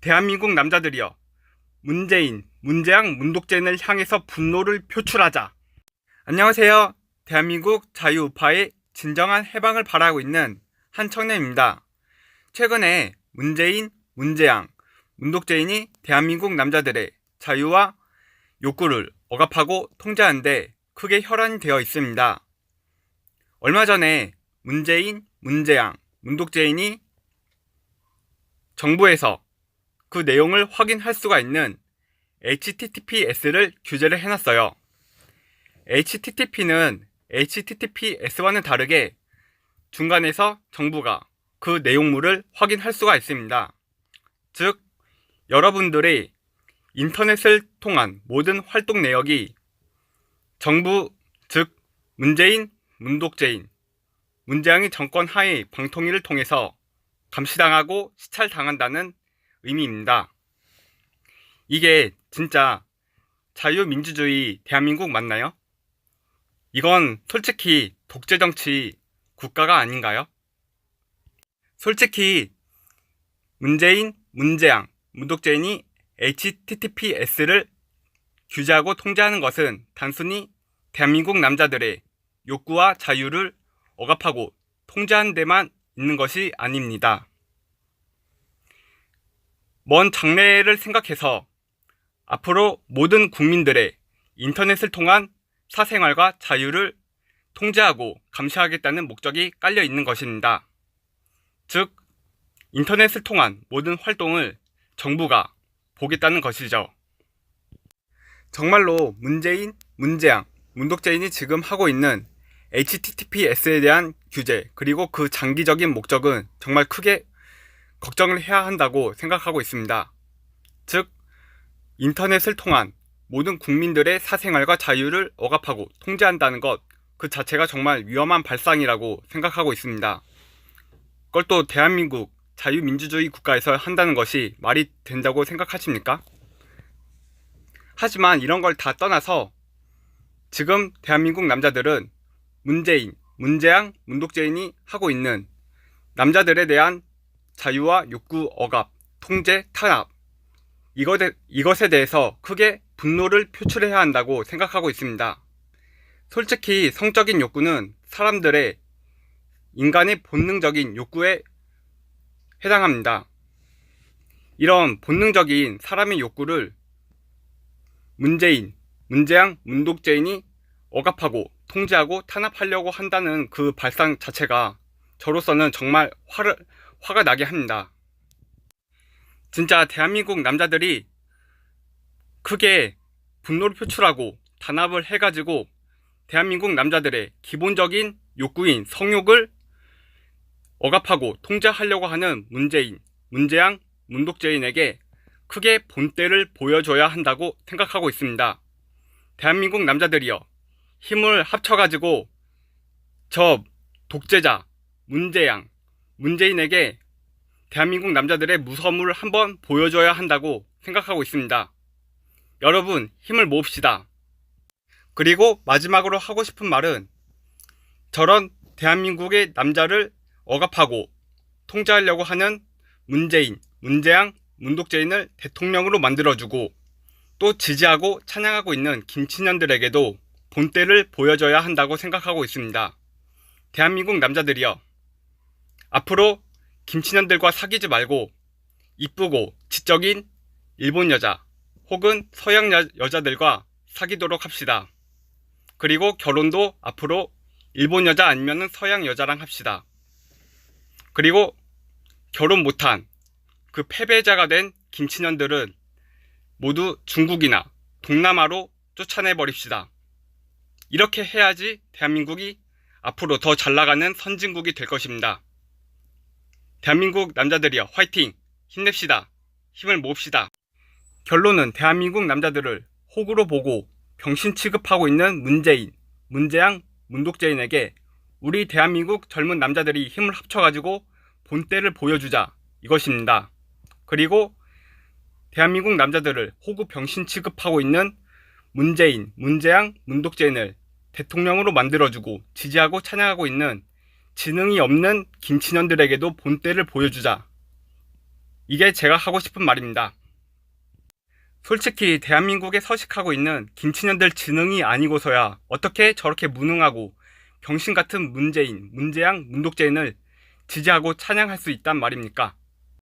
대한민국 남자들이여 문재인, 문재양, 문독재인을 향해서 분노를 표출하자. 안녕하세요. 대한민국 자유우파의 진정한 해방을 바라고 있는 한청래입니다. 최근에 문재인, 문재양, 문독재인이 대한민국 남자들의 자유와 욕구를 억압하고 통제하는데 크게 혈안이 되어 있습니다. 얼마 전에 문재인, 문재양, 문독재인이 정부에서 그 내용을 확인할 수가 있는 HTTPS를 규제를 해놨어요. HTTP는 HTTPS와는 다르게 중간에서 정부가 그 내용물을 확인할 수가 있습니다. 즉, 여러분들의 인터넷을 통한 모든 활동 내역이 정부, 즉, 문재인, 문독재인, 문재양의 정권 하에 방통위를 통해서 감시당하고 시찰당한다는 의미입니다. 이게 진짜 자유민주주의 대한민국 맞나요? 이건 솔직히 독재정치 국가가 아닌가요? 솔직히 문재인, 문재양, 문독재인이 HTTPS를 규제하고 통제하는 것은 단순히 대한민국 남자들의 욕구와 자유를 억압하고 통제하는 데만 있는 것이 아닙니다. 먼 장래를 생각해서 앞으로 모든 국민들의 인터넷을 통한 사생활과 자유를 통제하고 감시하겠다는 목적이 깔려 있는 것입니다. 즉, 인터넷을 통한 모든 활동을 정부가 보겠다는 것이죠. 정말로 문재인, 문재양, 문독재인이 지금 하고 있는 HTTPS에 대한 규제, 그리고 그 장기적인 목적은 정말 크게 걱정을 해야 한다고 생각하고 있습니다. 즉, 인터넷을 통한 모든 국민들의 사생활과 자유를 억압하고 통제한다는 것, 그 자체가 정말 위험한 발상이라고 생각하고 있습니다. 그걸 또 대한민국 자유민주주의 국가에서 한다는 것이 말이 된다고 생각하십니까? 하지만 이런 걸 다 떠나서 지금 대한민국 남자들은 문재인, 문재양, 문독재인이 하고 있는 남자들에 대한 자유와 욕구 억압, 통제, 탄압 이것에, 이것에 대해서 크게 분노를 표출해야 한다고 생각하고 있습니다. 솔직히 성적인 욕구는 사람들의 인간의 본능적인 욕구에 해당합니다. 이런 본능적인 사람의 욕구를 문재인, 문재양, 문독재인이 억압하고 통제하고 탄압하려고 한다는 그 발상 자체가 저로서는 정말 화를, 화가 나게 합니다. 진짜 대한민국 남자들이 크게 분노를 표출하고 단합을 해가지고 대한민국 남자들의 기본적인 욕구인 성욕을 억압하고 통제하려고 하는 문재인, 문재양, 문독재인에게 크게 본때를 보여줘야 한다고 생각하고 있습니다. 대한민국 남자들이여 힘을 합쳐가지고 저 독재자 문재양, 문재인에게 대한민국 남자들의 무서움을 한번 보여줘야 한다고 생각하고 있습니다. 여러분 힘을 모읍시다. 그리고 마지막으로 하고 싶은 말은 저런 대한민국의 남자를 억압하고 통제하려고 하는 문재인, 문재양, 문독재인을 대통령으로 만들어주고 또 지지하고 찬양하고 있는 김친년들에게도 본때를 보여줘야 한다고 생각하고 있습니다. 대한민국 남자들이여 앞으로 김친년들과 사귀지 말고 이쁘고 지적인 일본 여자 혹은 서양 여, 여자들과 사귀도록 합시다. 그리고 결혼도 앞으로 일본 여자 아니면 서양 여자랑 합시다. 그리고 결혼 못한 그 패배자가 된 김친년들은 모두 중국이나 동남아로 쫓아내 버립시다. 이렇게 해야지 대한민국이 앞으로 더 잘 나가는 선진국이 될 것입니다. 대한민국 남자들이여 화이팅! 힘냅시다. 힘을 모읍시다. 결론은 대한민국 남자들을 호구로 보고 병신 취급하고 있는 문재인, 문재양, 문독재인에게 우리 대한민국 젊은 남자들이 힘을 합쳐가지고 본때를 보여주자 이것입니다. 그리고 대한민국 남자들을 호구 병신 취급하고 있는 문재인, 문재양, 문독재인을 대통령으로 만들어주고 지지하고 찬양하고 있는 지능이 없는 김친년들에게도 본때를 보여주자. 이게 제가 하고 싶은 말입니다. 솔직히 대한민국에 서식하고 있는 김치년들 지능이 아니고서야 어떻게 저렇게 무능하고 병신 같은 문재인, 문재양, 문독재인을 지지하고 찬양할 수 있단 말입니까?